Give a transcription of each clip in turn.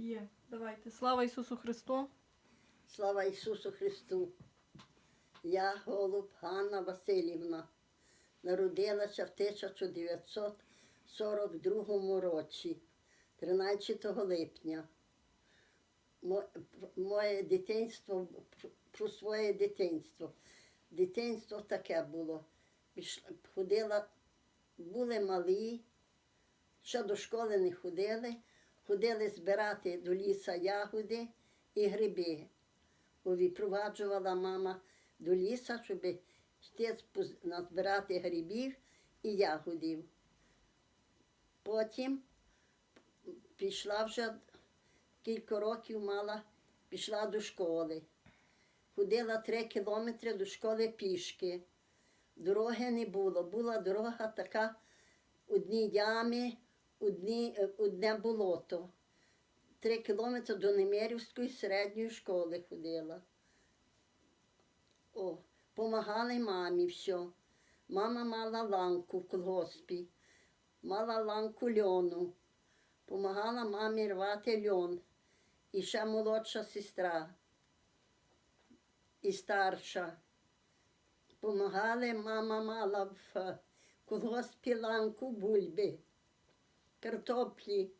Є. Давайте. Слава Ісусу Христу. Слава Ісусу Христу. Я голуб Ганна Васильівна. Народилася в 1942 році, 13 липня. Моє дитинство, про своє дитинство. Дитинство таке було. Ходила, були малі, ще до школи не ходили, ходили збирати до ліса ягоди і гриби. Випроваджувала мама до ліса, щоб йти назбирати грибів і ягодів. Потім пішла вже кілька років мала, пішла до школи. Ходила три кілометри до школи пішки. Дороги не було. Була дорога така, одні ями, одні, е, одне болото. Три кілометри до Немирівської середньої школи ходила. О, помагали мамі все. Мама мала ланку в колгоспі, мала ланку льону. Помагала мамі рвати льон. І ще молодша сестра. І старша. Помагали, мама мала в е, колгоспі ланку бульби, картоплі,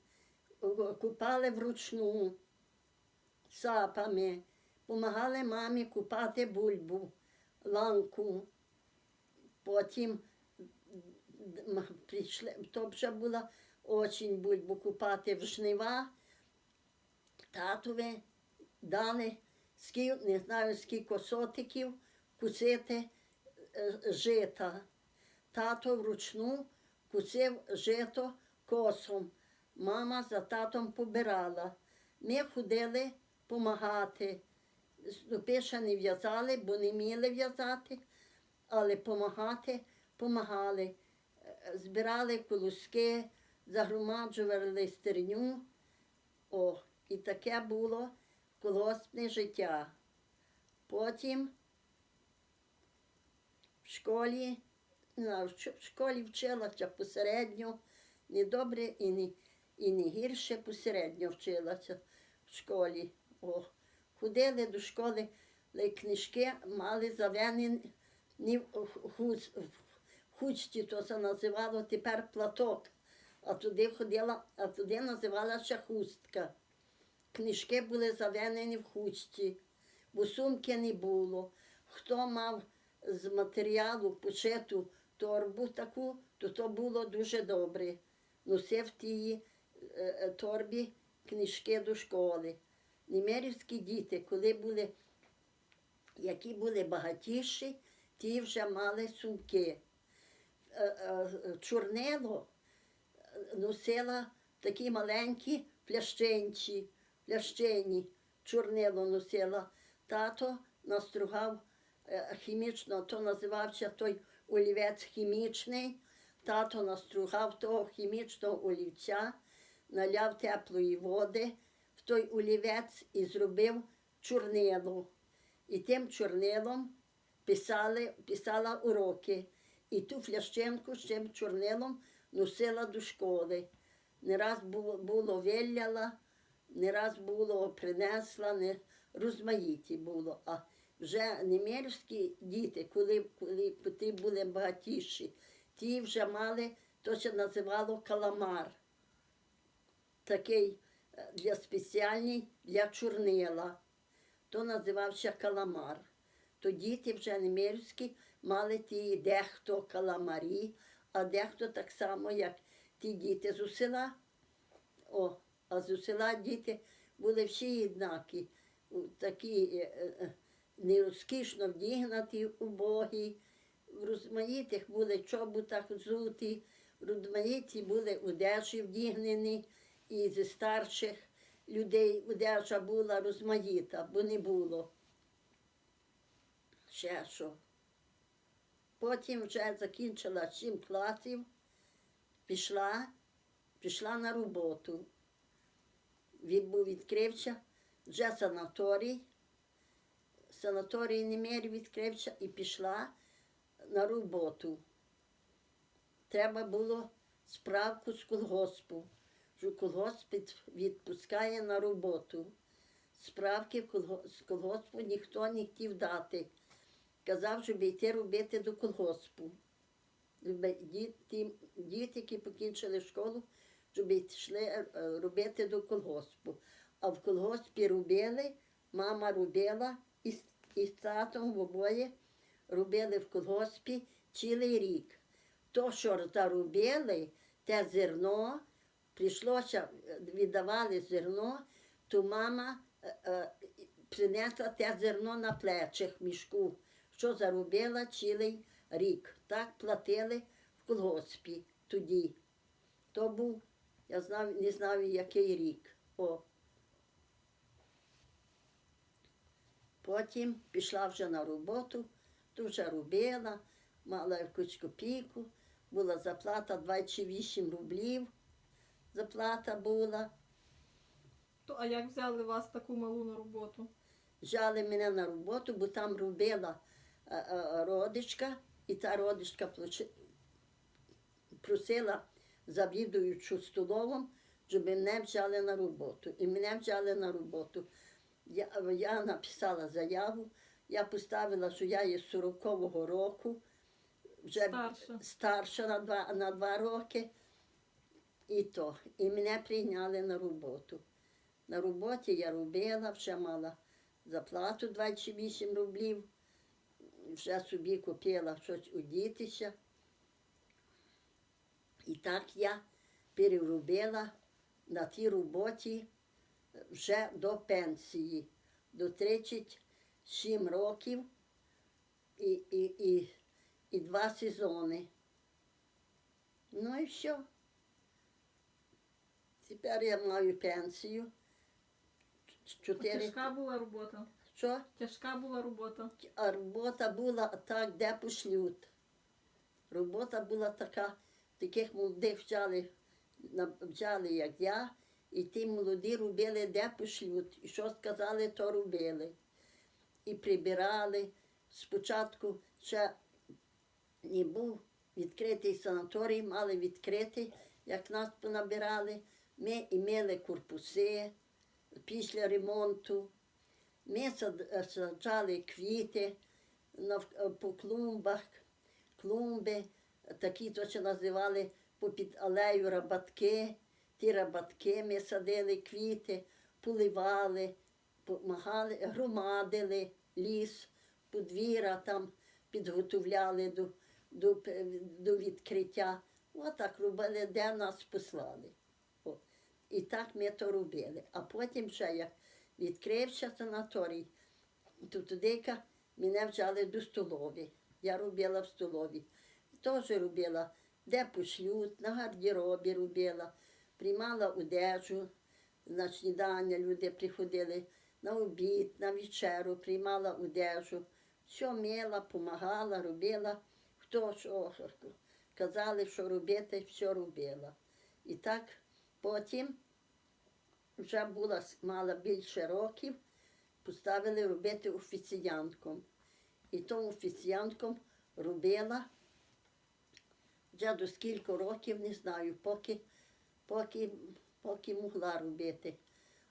купали вручну сапами, помагали мамі купати бульбу, ланку. Потім прийшли, то вже була осінь бульбу купати в жнива. Татові дали скільки, не знаю скільки сотиків кусити е, жита. Тато вручну кусив жито косом. Мама за татом побирала. Ми ходили допомагати. Пиша не в'язали, бо не вміли в'язати, але допомагати помагали. Е, Збирали колоски, загромаджували стерню. О, і таке було колгоспне життя. Потім в школі, в школі вчилася посередньо, не добре і не, і не гірше посередньо вчилася в школі. О, ходили до школи, але книжки мали зав'язані в в то це називало тепер платок, а туди ходила, а туди називалася хустка. Книжки були зав'язані в хустці, бо сумки не було. Хто мав з матеріалу пошиту торбу таку, то то було дуже добре. Носив в тій е, е, торбі книжки до школи. Немерівські діти, коли були, які були багатіші, ті вже мали сумки. Е, Чорнило носила такі маленькі плященці, плящені, чорнило носила. Тато настругав хімічно, то називався той олівець хімічний. Тато настругав того хімічного олівця, наляв теплої води в той олівець і зробив чорнило. І тим чорнилом писали, писала уроки. І ту флященку з цим чорнилом носила до школи. Не раз було, було виляла, не раз було принесла, не розмаїті було. А вже немірські діти, коли, коли ті були багатіші, ті вже мали, то що називало каламар. Такий е, для спеціальний для чорнила. То називався каламар. То діти вже немірські мали ті дехто каламарі, а дехто так само, як ті діти з села. О, а з села діти були всі однакі, такі е, е, нерозкішно вдігнаті, убогі, в розмаїтих були чоботах взуті, розмаїті були одежі вдігнені, і зі старших людей одежа була розмаїта, бо не було. Ще що. Потім вже закінчила сім класів, пішла, пішла на роботу. Від, був відкрився вже санаторій. Санаторій Немір відкрився і пішла на роботу. Треба було справку з колгоспу, що колгосп відпускає на роботу. Справки з колгоспу ніхто не хотів дати. Казав, щоб йти робити до колгоспу. Діти, діти, які покінчили школу, щоб йшли е, робити до колгоспу. А в колгоспі робили, мама робила і з татом в обоє робили в колгоспі цілий рік. То, що заробили, те зерно, прийшлося, е, віддавали зерно, то мама е, е, принесла те зерно на плечах мішку, що заробила цілий рік. Так платили в колгоспі тоді. То був, я знав, не знаю, який рік. О. Потім пішла вже на роботу, вже робила, мала якусь копійку, була заплата 28 рублів. Заплата була. То, а як взяли вас таку малу на роботу? Взяли мене на роботу, бо там робила е, е, родичка, і та родичка просила завідуючу столовом, щоб мене взяли на роботу. І мене взяли на роботу. Я, я написала заяву, я поставила, що я є з 40-го року, вже Старша. старша на два, на два роки. І то. І мене прийняли на роботу. На роботі я робила, вже мала заплату 28 рублів, вже собі купила щось удітися. І так я переробила на тій роботі вже до пенсії, до 37 років і, і, і, і два сезони. Ну і все. Тепер я маю пенсію. Чотири. Тяжка була робота. Що? Тяжка була робота. А робота була так, де пошлють. Робота була така, таких молодих взяли, взяли, як я, і ті молоді робили, де пошлють. І що сказали, то робили. І прибирали. Спочатку ще не був відкритий санаторій, мали відкритий, як нас понабирали. Ми імели корпуси після ремонту. Ми е, саджали квіти е, по клумбах, клумби, такі то що називали попід алею рабатки. Ті рабатки ми садили квіти, поливали, помагали, громадили ліс, подвір'я там підготовляли до, до, до відкриття. Отак робили, де нас послали. О. І так ми то робили. А потім ще як відкрився санаторій, то туди мене взяли до столові. Я робила в столові. Теж робила, де пошлють, на гардеробі робила, приймала одежу, на снідання люди приходили, на обід, на вечеру, приймала одежу, все мила, допомагала, робила, хто що казали, що робити, все робила. І так потім вже була, мала більше років, поставили робити офіціянтком. І тому офіціянтком робила вже до скільки років, не знаю, поки, поки, поки могла робити.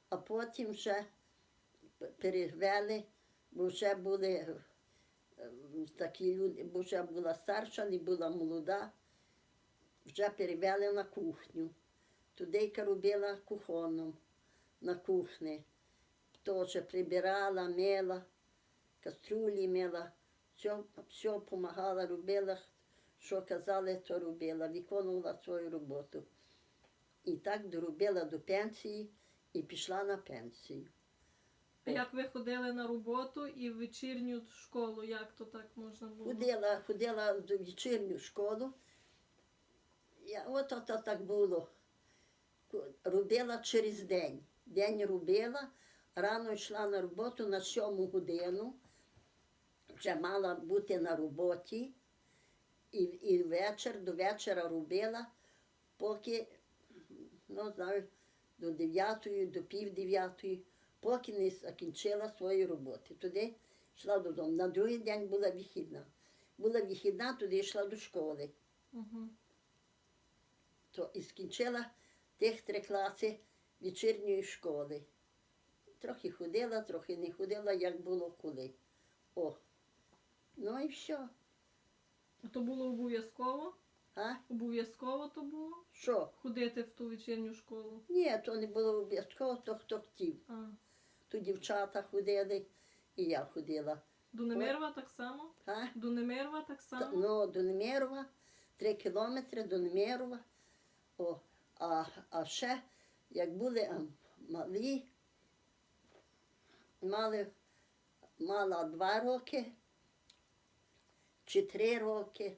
А потім вже перевели, бо вже були е, такі люди, бо вже була старша, не була молода, вже перевели на кухню. Туди робила кухонном на кухні. Теж прибирала, мила, каструлі мила, все, все допомагала, робила, що казали, то робила, виконувала свою роботу. І так доробила до пенсії і пішла на пенсію. А як ви ходили на роботу і в вечірню школу, як то так можна було? Ходила, ходила в вечірню школу. Я, от ото так було. Робила через день. День робила, рано йшла на роботу на сьому годину. Вже мала бути на роботі. І, і вечір, до вечора робила, поки, ну, знаю, до дев'ятої, до пів дев'ятої, поки не закінчила свої роботи. Туди йшла додому. На другий день була вихідна. Була вихідна, туди йшла до школи. Угу. То і скінчила тих три класи вечірньої школи. Трохи ходила, трохи не ходила, як було коли. О. Ну і все. А то було обов'язково? А? Обов'язково то було? Що? Ходити в ту вечірню школу. Ні, то не було обов'язково, то хто хотів. А. То дівчата ходили, і я ходила. До Немирова так само? А? До Немирова так Та- само? Ну, до Немірова, три кілометри до Немірова. О, а, а ще, як були малі, мали, мала два роки чи три роки,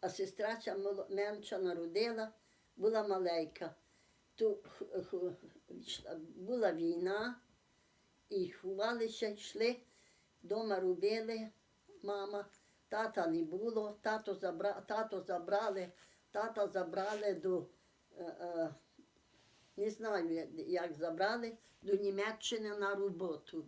а сестра ця менша народила, була маленька. То була війна, і ховалися, йшли, дома робили, мама. Тата не було, тато, забра... тато забрали, тата забрали до, е, е, не знаю, як забрали, до Німеччини на роботу.